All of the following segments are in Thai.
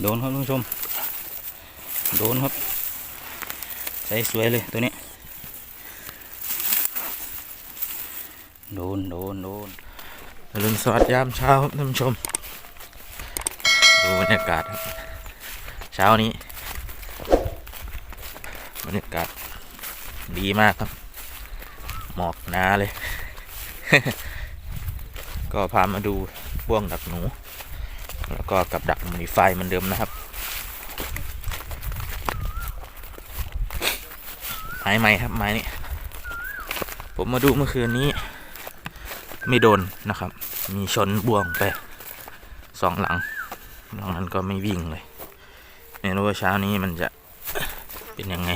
โดนครับท่านผู้ชม โดนครับ ใส่สวยเลยตัวนี้ โดน โดน โดนอรุณสวัสดยามเช้าครับท่านผู้ชม ดูบรรยากาศครับ เช้านี้ บรรยากาศดีมากครับ หมอกหนาเลย ก็พามาดูบ่วงดักหนู แล้วก็กับดักมูนิไฟเหมือนเดิมนะครับไม้ใหม่ครับไม้นี้ผมมาดูเมื่อคืนนี้ ไม่โดนนะครับ มีชนบ่วงไปสองหลังหลังนั้นก็ไม่วิ่งเลยไม่รู้ว่าเช้านี้มันจะเป็นยังไง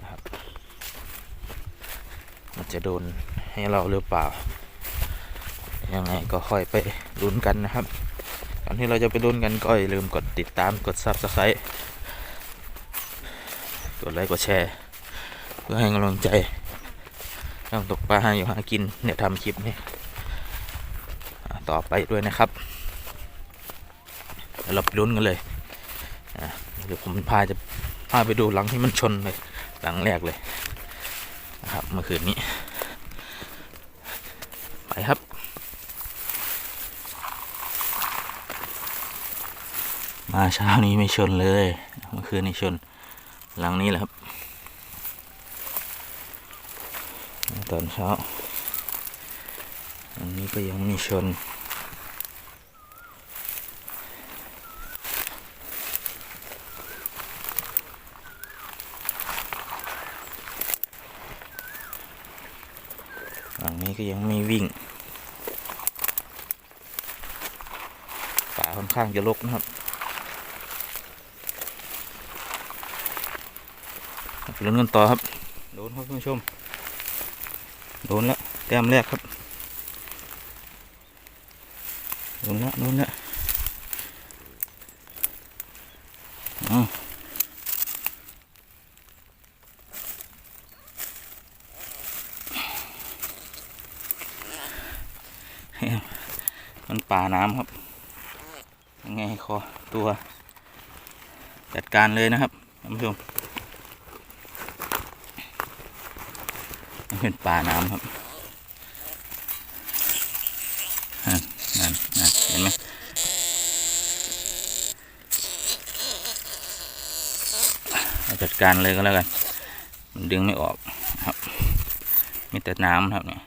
นะครับ มันจะโดนให้เราหรือเปล่า ยังไงก็ค่อยไปลุ้นกันนะครับ ก่อนที่เราจะไปลุ้นกันก็อย่าลืมกดติดตามกด subscribe กดไลค์กดแชร์ เพื่อให้กำลังใจต้องตกปลาหาอยู่หากินเนี่ยทำคลิปนี้อ่ต่อไปด้วยนะครับเราไปลุ้นกันเลยเดี๋ยวผมพาจะพาไปดูหลังที่มันชนเลยหลังแรกเลยนะครับเมื่อคืนนี้ ไปครับ มาเช้านี้ไม่ชนเลยเมื่อคืนนี้ชน หลังนี้แหละครับ ตอนเช้าอันนี้ก็ยังไมีชนหลังนี้ก็ยังไม่วิ่งป่าค่อนข้างจะรกนะครับ ไป ลุ้นกันต่อครับ โดนครับคุณผู้ชม โดนแล้วแต้มแรกครับ โดนแล้วโดนแล้วอ้าวมันป่าน้ำครับยังไงคอตัวจัดการเลยนะครับท่านผู้ชม มัน เป็นป่าน้ำครับนั่นนั่นเห็นไหมเอาจัดการเลยก็แล้วกัน มันดึงไม่ออกครับ มีแต่น้ำครับเนี่ย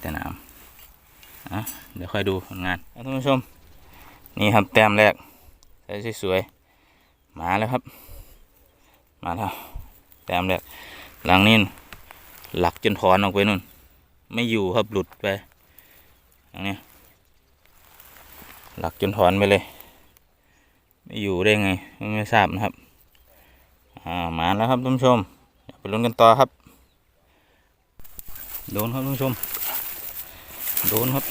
แต่น้ำอะเดี๋ยวค่อยดูผลงานท่านผู้ชม นี่ครับแต้มแรกสวยๆมาแล้วครับ มาแล้วแต้มแรก หลังนี้หลักจนถอนออกไปนู่น ไม่อยู่ครับหลุดไปอย่างนี้หลักจนถอนไปเลย ไม่อยู่ได้ไง ไม่ทราบนะครับ อ่ามาแล้วครับท่านผู้ชมไปลุ้นกันต่อครับ โดนครับท่านผู้ชม โดนครับ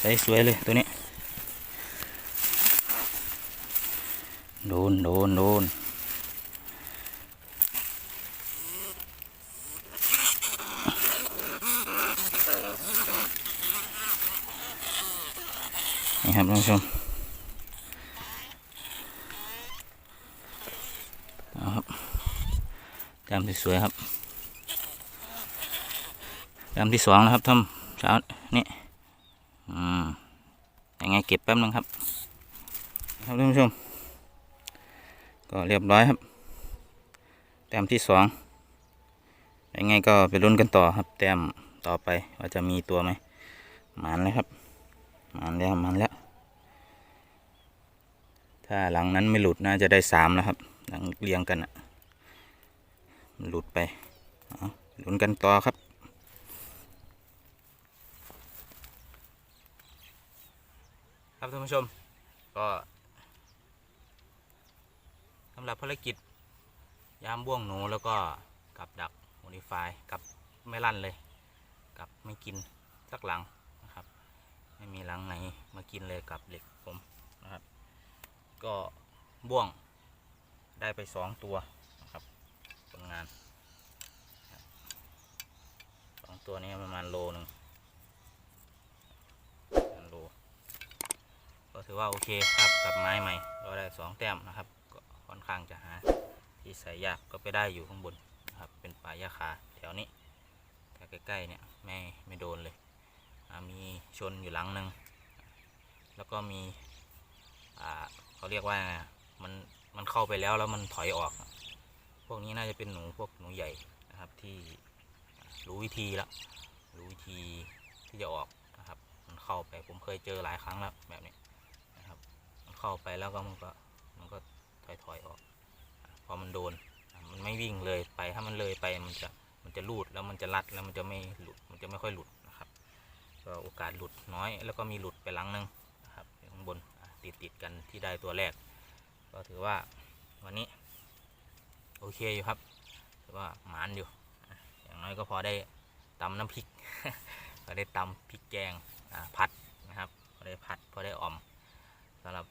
ใส่สวยเลยตัวนี้ โดนโดนโดน นี่ครับท่านผู้ชมเอาครับแต้มสวยครับแต้มที่สองนะครับท่านเช้านี่อืมยังไงเก็บแป๊บนึงครับ ครับท่านผู้ชม ก็เรียบร้อยครับแต้มที่สองยังไงก็ไปลุ้นกันต่อครับ แต้มต่อไปว่าจะมีตัวไหมหมานเลยครับหมันแล้วหมันแล้ว ถ้าหลังนั้นไม่หลุดน่าจะได้สามแล้วครับ หลังเรียงกันอะหลุดไปเอาลุ้นกันต่อครับครับท่านผู้ชมก็สำหรับภารกิจยามบ่วงหนูแล้วก็กับดักโมดิฟายกับไม่ลั่นเลย กับไม่กินสักหลังนะครับ ไม่มีรังไหนมากินเลยกับเหล็กผม ก็บ่วงได้ไปสองตัวนะครับผลงานสองตัวนี้ประมาณโลหนึ่งประมาณโลถือว่าโอเคครับกับไม้ใหม่เราได้สองแต้มนะครับก็ค่อนข้างจะหาที่ใส่ยากก็ไปได้อยู่ข้างบนนะครับเป็นป่าหญ้าคาแถวนี้แต่ใกล้ๆเนี่ยไม่ไม่โดนเลยมีชนอยู่หลังหนึ่งแล้วก็มีอ่า เขาเรียกว่ามันมันเข้าไปแล้วแล้วมันถอยออก พวกนี้น่าจะเป็นหนูพวกหนูใหญ่นะครับที่รู้วิธีแล้วรู้วิธีที่จะออกนะครับ มันเข้าไปผมเคยเจอหลายครั้งแล้วแบบนี้นะครับ มันเข้าไปแล้วก็มันก็มันก็ถอยถอยออก พอมันโดนมันไม่วิ่งเลยไปถ้ามันเลยไปมันจะมันจะลูดแล้วมันจะรัดแล้วมันจะไม่หลุดมันจะไม่ค่อยหลุดนะครับ ก็โอกาสหลุดน้อยแล้วก็มีหลุดไปหลังนึงนะครับข้างบน ติดติดๆกันที่ได้ตัวแรก ก็ถือว่าวันนี้ โอเคอยู่ครับถือว่าหมานอยู่ อย่างน้อยก็พอได้ตำน้ำพริกพอได้ตำพริกแกงอ่าพัดนะครับพอได้พัดพอได้อ่อมสำหรับ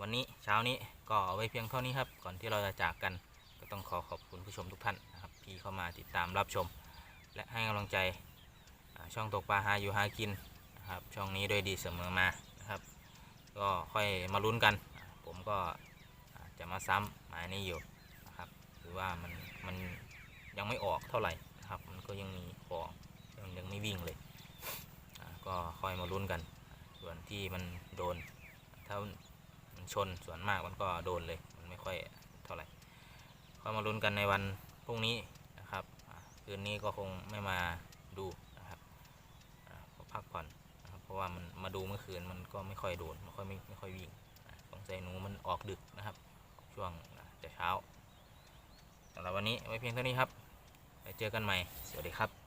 วันนี้เช้านี้ก็เอาไว้เพียงเท่านี้ครับ ก่อนที่เราจะจากกันก็ต้องขอขอบคุณผู้ชมทุกท่านนะครับที่เข้ามาติดตามรับชม และให้กำลังใจช่องตกปลาหาอยู่หากินนะครับช่องนี้ด้วยดีเสมอมา ก็ค่อยมาลุ้นกัน ผมก็จะมาซ้ำหมายนี้อยู่นะครับหรือว่ามันมันยังไม่ออกเท่าไหร่นะครับ มันก็ยังมีฟองยังยังไม่วิ่งเลย ก็ค่อยมาลุ้นกัน ส่วนที่มันโดน ถ้ามันชนส่วนมากมันก็โดนเลย มันไม่ค่อยเท่าไหร่ค่อยมาลุ้นกันในวันพรุ่งนี้นะครับคืนนี้ก็คงไม่มาดูนะครับพักผ่อน รับเพราะว่ามันมาดูเมื่อคืนมันก็ไม่ค่อยโดนไม่ค่อยไม่ไม่ค่อยวิ่งสงสัยหนูมันออกดึกนะครับ ช่วงแต่เช้าสำหรับวันนี้ไว้เพียงเท่านี้ครับไปเจอกันใหม่ สวัสดีครับ